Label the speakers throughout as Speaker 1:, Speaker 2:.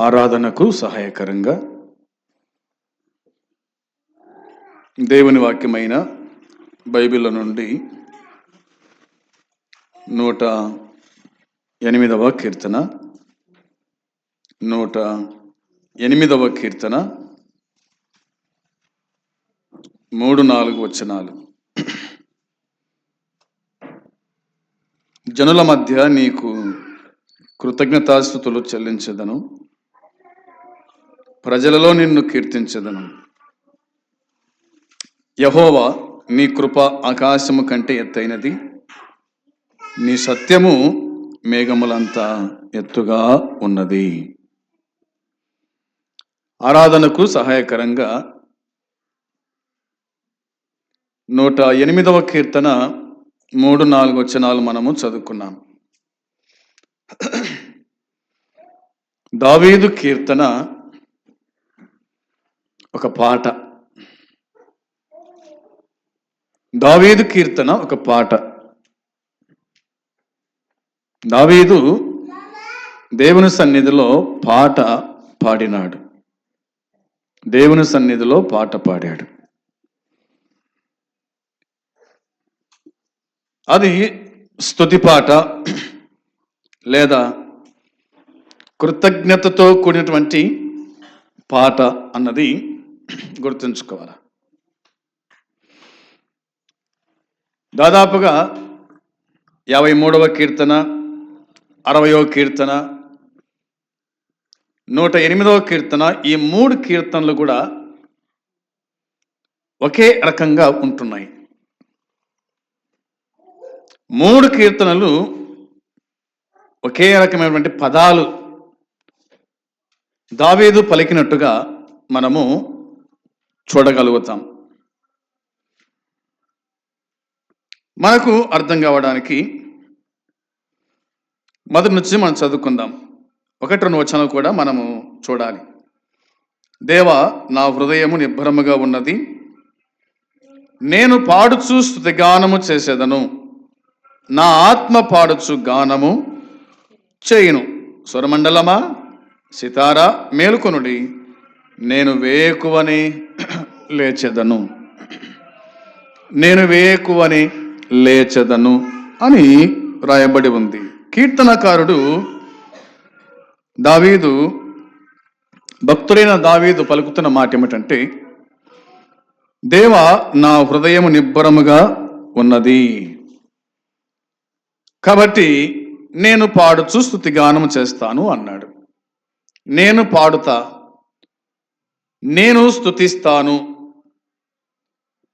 Speaker 1: ఆరాధనకు సహాయకరంగా దేవుని వాక్యమైన బైబిల్ నుండి నూట ఎనిమిదవ కీర్తన నూట ఎనిమిదవ కీర్తన మూడు నాలుగు వచనాలు. జనుల మధ్య నీకు కృతజ్ఞతాస్థుతులు చెల్లించదను. ప్రజలలో నిన్ను కీర్తించదను. యహోవా నీ కృప ఆకాశము కంటే ఎత్తైనది. నీ సత్యము మేఘములంతా ఎత్తుగా ఉన్నది. ఆరాధనకు సహాయకరంగా నూట ఎనిమిదవ కీర్తన మూడు నాలుగు వచనాలు మనము చదువుకున్నాం. దావీదు కీర్తన ఒక పాట. దావీదు కీర్తన ఒక పాట. దావీదు దేవుని సన్నిధిలో పాట పాడినాడు. దేవుని సన్నిధిలో పాట పాడాడు. అది స్తుతి పాట లేదా కృతజ్ఞతతో కూడినటువంటి పాట అన్నది గుర్తుంచుకోవాలి? దాదాపుగా యాభై మూడవ కీర్తన అరవయో కీర్తన నూట ఎనిమిదవ కీర్తన ఈ మూడు కీర్తనలు కూడా ఒకే రకంగా ఉంటున్నాయి. మూడు కీర్తనలు ఒకే రకమైనటువంటి పదాలు దావేదు పలికినట్టుగా మనము చూడగలుగుతాం. మనకు అర్థం కావడానికి మొదటి నుంచి మనం చదువుకుందాం. ఒకటి రెండు వచనం కూడా మనము చూడాలి. దేవ నా హృదయము నిబ్బరముగా ఉన్నది. నేను పాడుచు స్థుతిగానము చేసేదను. నా ఆత్మ పాడుచు గానము చేయును. స్వరమండలమా? సితారా మేలుకొనుడి. నేను వేకువని లేచెదను. నేను వేకువని లేచెదను అని రాయబడి ఉంది. కీర్తనకారుడు దావీదు భక్తుడైన దావీదు పలుకుతున్న మాట ఏమిటంటే దేవ నా హృదయము నిబ్బరముగా ఉన్నది. కాబట్టి నేను పాడుచు స్థుతిగానం చేస్తాను అన్నాడు. నేను పాడుతా నేను స్థుతిస్తాను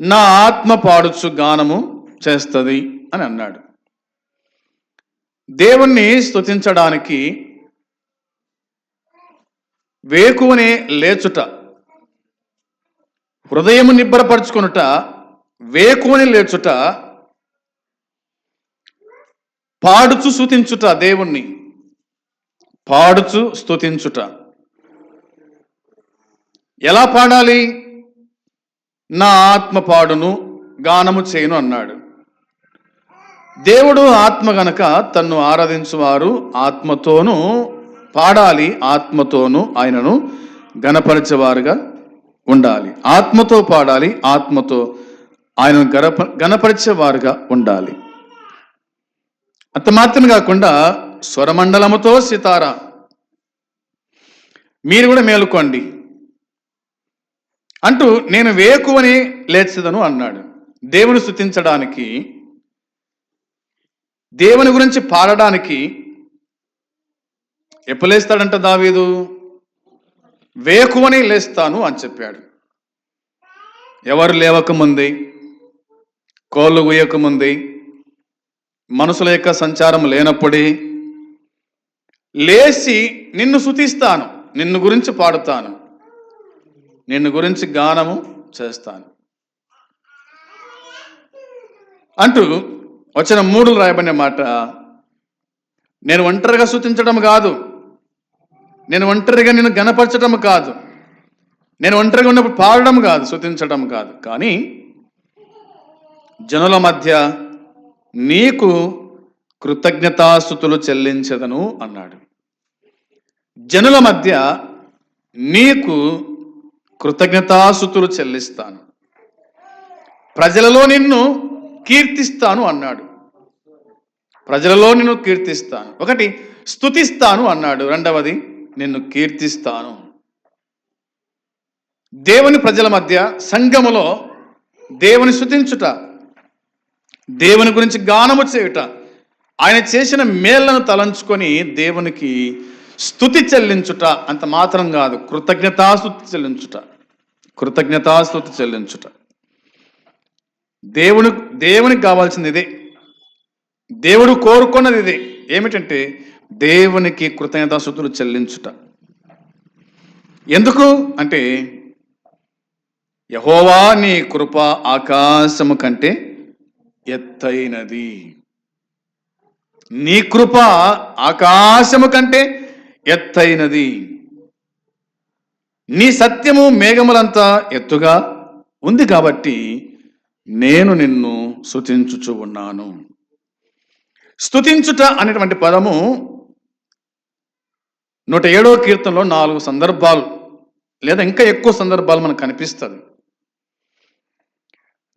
Speaker 1: నా ఆత్మ పాడుచు గానము చేస్తుంది అని అన్నాడు. దేవుణ్ణి స్తుతించడానికి వేకువనే లేచుట హృదయము నిబ్బరపరుచుకునుట వేకువని లేచుట పాడుచు స్థుతించుట దేవుణ్ణి పాడుచు స్తుతించుట. ఎలా పాడాలి? నా ఆత్మ పాడును గానము చేయను అన్నాడు. దేవుడు ఆత్మ గనక తన్ను ఆరాధించువారు ఆత్మతోనూ పాడాలి ఆత్మతోనూ ఆయనను గణపరిచేవారుగా ఉండాలి. ఆత్మతో పాడాలి ఆత్మతో ఆయనను గణప గణపరిచేవారుగా ఉండాలి. అంత మాత్రమే కాకుండా స్వరమండలముతో సితార. మీరు కూడా మేలుకోండి. అంటూ నేను వేకువని లేచదను అన్నాడు. దేవుని స్థుతించడానికి దేవుని గురించి పాడడానికి ఎప్పుడు లేస్తాడంట దావీదు? వేకువని లేస్తాను అని చెప్పాడు. ఎవరు లేవకముంది కోళ్ళు గుయ్యకముందే మనసుల యొక్క సంచారం లేనప్పుడే లేచి నిన్ను శుతిస్తాను నిన్ను గురించి పాడుతాను. నిన్ను గురించి గానము చేస్తాను. అంటూ వచ్చిన మూడు రాయబడిన మాట నేను ఒంటరిగా సూచించడం కాదు. నేను ఒంటరిగా నిన్ను గనపరచడం కాదు. నేను ఒంటరిగా ఉన్నప్పుడు పాడడం కాదు శుతించడం కాదు. కానీ జనుల మధ్య నీకు కృతజ్ఞతాస్థుతులు చెల్లించదను అన్నాడు. జనుల మధ్య నీకు కృతజ్ఞతాసుతులు చెల్లిస్తాను. ప్రజలలో నిన్ను కీర్తిస్తాను అన్నాడు. ప్రజలలో నిన్ను కీర్తిస్తాను. ఒకటి స్థుతిస్తాను అన్నాడు. రెండవది నిన్ను కీర్తిస్తాను. దేవుని ప్రజల మధ్య సంఘములో దేవుని స్తుతించుట దేవుని గురించి గానము చేయుట ఆయన చేసిన మేళ్ళను తలంచుకొని దేవునికి స్తుతి చెల్లించుట అంత మాత్రం కాదు కృతజ్ఞతాస్తుతి చెల్లించుట. కృతజ్ఞతాస్తుతి చెల్లించుట. దేవుని దేవునికి కావాల్సింది ఇదే. దేవుడు కోరుకున్నది ఇదే. ఏమిటంటే దేవునికి కృతజ్ఞతాస్తుతులు చెల్లించుట. ఎందుకు? అంటే యహోవా నీ కృప ఆకాశము కంటే ఎత్తైనది. నీ కృప ఆకాశము కంటే ఎత్తైనది. నీ సత్యము మేఘములంతా ఎత్తుగా ఉంది కాబట్టి నేను నిన్ను స్థుతించుచు ఉన్నాను. స్థుతించుట అనేటువంటి పదము నూట ఏడో కీర్తనలో నాలుగు సందర్భాలు లేదా ఇంకా ఎక్కువ సందర్భాలు మనకు కనిపిస్తుంది.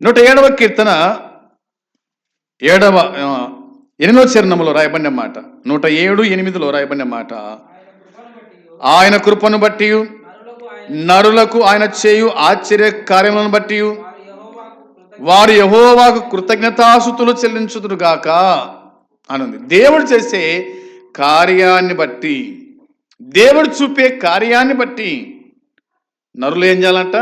Speaker 1: నూట ఏడవ కీర్తన ఏడవ ఎనిమిదో ఎనిమిదవ చరణంలో రాయబడిన మాట. నూట ఏడు ఎనిమిదిలో రాయబడిన మాట. ఆయన కృపను బట్టి నరులకు ఆయన చేయు ఆశ్చర్య కార్యములను బట్టి వారు యహోవాకు కృతజ్ఞతాసుతులు చెల్లించుదురు గాక అనుంది. దేవుడు చేసే కార్యాన్ని బట్టి దేవుడు చూపే కార్యాన్ని బట్టి నరులు ఏం చేయాలంట?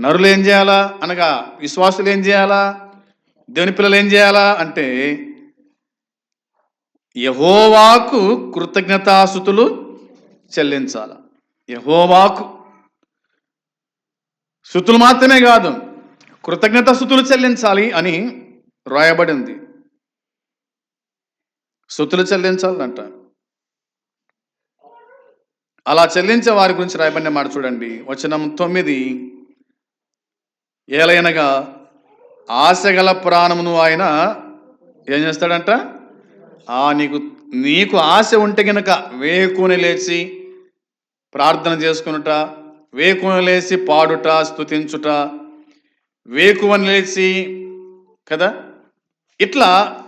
Speaker 1: నరులు ఏం చేయాలా? అనగా విశ్వాసులు ఏం చేయాలా? దేవుని పిల్లలు ఏం చేయాలా? అంటే యహోవాకు కృతజ్ఞతాసుతులు చెల్లించాలా. యహోవాకు శృతులు మాత్రమే కాదు కృతజ్ఞత స్థుతులు చెల్లించాలి అని రాయబడింది. స్థుతులు చెల్లించాలంట. అలా చెల్లించే వారి గురించి రాయబడిన మాట చూడండి. వచనం తొమ్మిది. ఏలైనగా ఆశగల ప్రాణమును ఆయన ఏం చేస్తాడంట? ఆ నీకు నీకు ఆశ ఉంటే గనక వేకుని లేచి ప్రార్థన చేసుకునుట వేకువను లేచి పాడుట స్తుతించుట. వేకువని లేచి కదా? ఇట్లా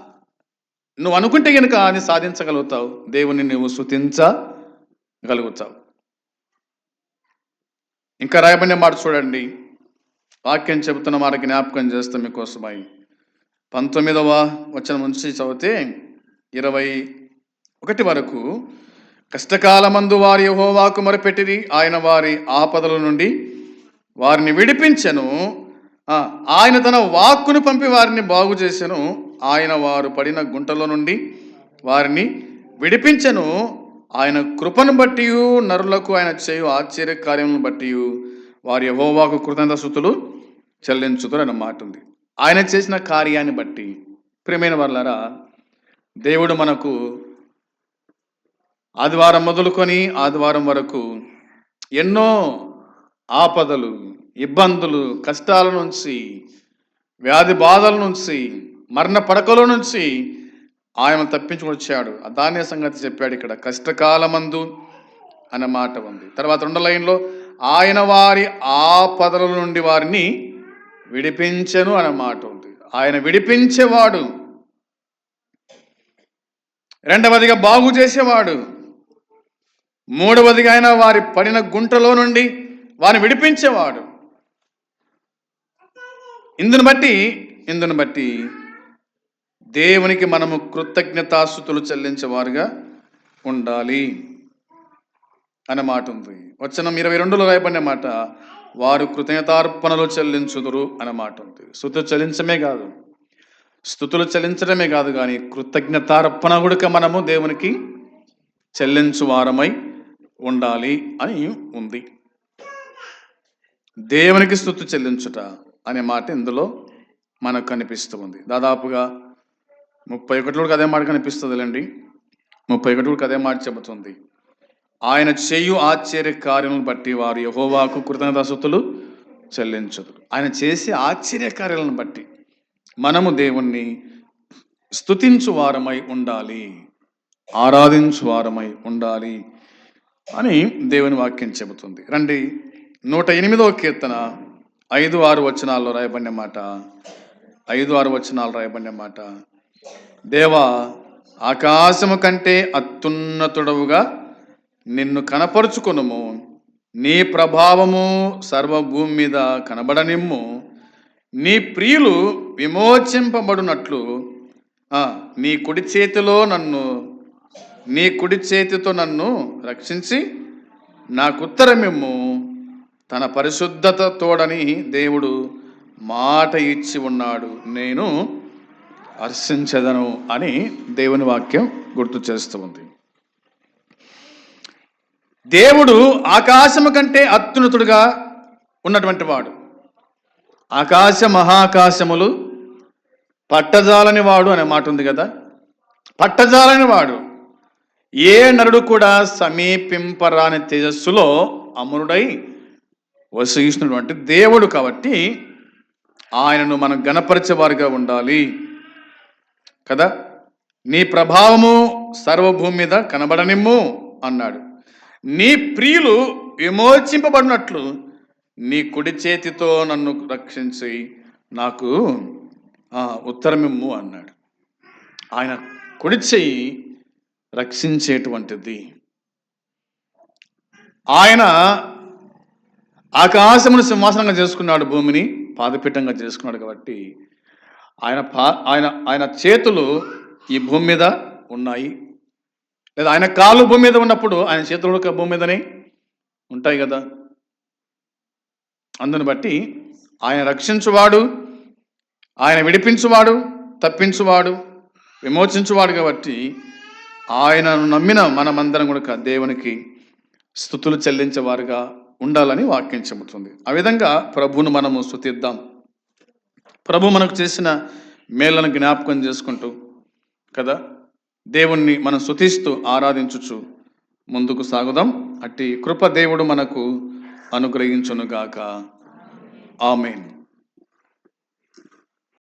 Speaker 1: నువ్వు అనుకుంటే కనుక అది సాధించగలుగుతావు. దేవుని నువ్వు స్థుతించగలుగుతావు ఇంకా రాయబడిన మాట చూడండి. వాక్యం చెబుతున్న మాట జ్ఞాపకం చేస్తాం మీకోసమై. పంతొమ్మిదవ వచనం నుంచి చదివితే ఇరవై ఒకటి వరకు కష్టకాలమందు వారి యహోవాకు మొరపెట్టిరి. ఆయన వారి ఆపదల నుండి వారిని విడిపించెను. ఆయన తన వాక్కును పంపి వారిని బాగు చేసెను. ఆయన వారు పడిన గుంటలో నుండి వారిని విడిపించెను. ఆయన కృపను బట్టి నరులకు ఆయన చేయు ఆశ్చర్య కార్యములను బట్టి వారి యహోవాకు కృతజ్ఞత స్థుతులు చెల్లించుతారు అన్న మాట ఉంది ఆయన చేసిన కార్యాన్ని బట్టి ప్రియమైన వాళ్ళరా దేవుడు మనకు ఆదివారం మొదలుకొని ఆదివారం వరకు ఎన్నో ఆపదలు ఇబ్బందులు కష్టాల నుంచి వ్యాధి బాధల నుంచి మరణ పడకల నుంచి ఆయన తప్పించుకొని వచ్చాడు. దాని సంగతి చెప్పాడు ఇక్కడ. కష్టకాలమందు అన్న మాట ఉంది. తర్వాత రెండో లైన్లో ఆయన వారి ఆపదల నుండి వారిని విడిపించను అన్న మాట ఉంది. ఆయన విడిపించేవాడు. రెండవదిగా బాగు చేసేవాడు. మూడవదిగా ఆయన వారి పడిన గుంటలో నుండి వారిని విడిపించేవాడు. ఇందును బట్టి ఇందును బట్టి దేవునికి మనము కృతజ్ఞతాస్థుతులు చెల్లించేవారుగా ఉండాలి అనే మాట ఉంది. వచ్చిన ఇరవై రెండులో రాయబడిన మాట వారు కృతజ్ఞతార్పణలు చెల్లించుదురు అనే మాట ఉంది. స్థుతులు చెల్లించమే కాదు స్థుతులు చెల్లించడమే కాదు కానీ కృతజ్ఞతార్పణ కూడా మనము దేవునికి చెల్లించు వారమై ఉండాలి అని ఉంది. దేవునికి స్థుతి చెల్లించుట అనే మాట ఇందులో మనకు కనిపిస్తూ ఉంది. దాదాపుగా ముప్పై ఒకటిలోకి అదే మాట కనిపిస్తుందిలేండి. ముప్పై ఒకటి అదే మాట చెబుతుంది. ఆయన చేయు ఆశ్చర్య కార్యములను బట్టి వారు యహోవాకు కృతజ్ఞతాసుతులు చెల్లించదు ఆయన చేసే ఆశ్చర్య కార్యాలను బట్టి మనము దేవుణ్ణి స్థుతించు వారమై ఉండాలి ఆరాధించు వారమై ఉండాలి అని దేవుని వాక్యం చెబుతుంది. రండి నూట ఎనిమిదవ కీర్తన ఐదు ఆరు వచనాల్లో రాయబడిన మాట ఐదు ఆరు వచనాలు రాయబడిన మాట. దేవా ఆకాశము కంటే అత్యున్నతుడవుగా నిన్ను కనపరుచుకొనుము. నీ ప్రభావము సర్వభూమి మీద కనబడనిమ్ము. నీ ప్రియులు విమోచింపబడినట్లు నీ కుడి చేతిలో నన్ను నీ కుడి చేతితో నన్ను రక్షించి నాకుత్తరమిమ్ము తన పరిశుద్ధత తోడని దేవుడు మాట ఇచ్చి ఉన్నాడు. నేను హర్షించదను అని దేవుని వాక్యం గుర్తు చేస్తూ ఉంది. దేవుడు ఆకాశము కంటే అత్యున్నతుడుగా ఉన్నటువంటి వాడు. ఆకాశ మహాకాశములు పట్టజాలని వాడు అనే మాట ఉంది కదా? పట్టజాలని వాడు. ఏ నరుడు కూడా సమీపింపరాని తేజస్సులో అమరుడై వసిస్తున్నటువంటి దేవుడు కాబట్టి ఆయనను మనం గణపరిచేవారుగా ఉండాలి. కదా? నీ ప్రభావము సర్వభూమి మీద కనబడనిమ్ము అన్నాడు. నీ ప్రియులు విమోచింపబడినట్లు నీ కుడి చేతితో నన్ను రక్షించి నాకు ఉత్తరమిమ్ము అన్నాడు. ఆయన కుడి చెయ్యి రక్షించేటువంటిది. ఆయన ఆకాశమును సింహాసనంగా చేసుకున్నాడు భూమిని పాదపీఠంగా చేసుకున్నాడు కాబట్టి ఆయన పా ఆయన ఆయన చేతులు ఈ భూమి మీద ఉన్నాయి. లేదా ఆయన కాళ్ళు భూమి మీద ఉన్నప్పుడు ఆయన చేతులు ఒక భూమి మీదనే ఉంటాయి కదా. అందుని బట్టి ఆయన రక్షించువాడు ఆయన విడిపించువాడు తప్పించువాడు విమోచించువాడు కాబట్టి ఆయనను నమ్మిన మనమందరం కూడా దేవునికి స్థుతులు చెల్లించేవారుగా ఉండాలని వాక్యం చెబుతుంది. ఆ విధంగా ప్రభువును మనము స్థుతిద్దాం. ప్రభు మనకు చేసిన మేళ్ళను జ్ఞాపకం చేసుకుంటూ కదా? దేవుణ్ణి మనం స్థుతిస్తూ ఆరాధించుచు ముందుకు సాగుదాం. అట్టి కృప దేవుడు మనకు అనుగ్రహించునుగాక. ఆమెన్.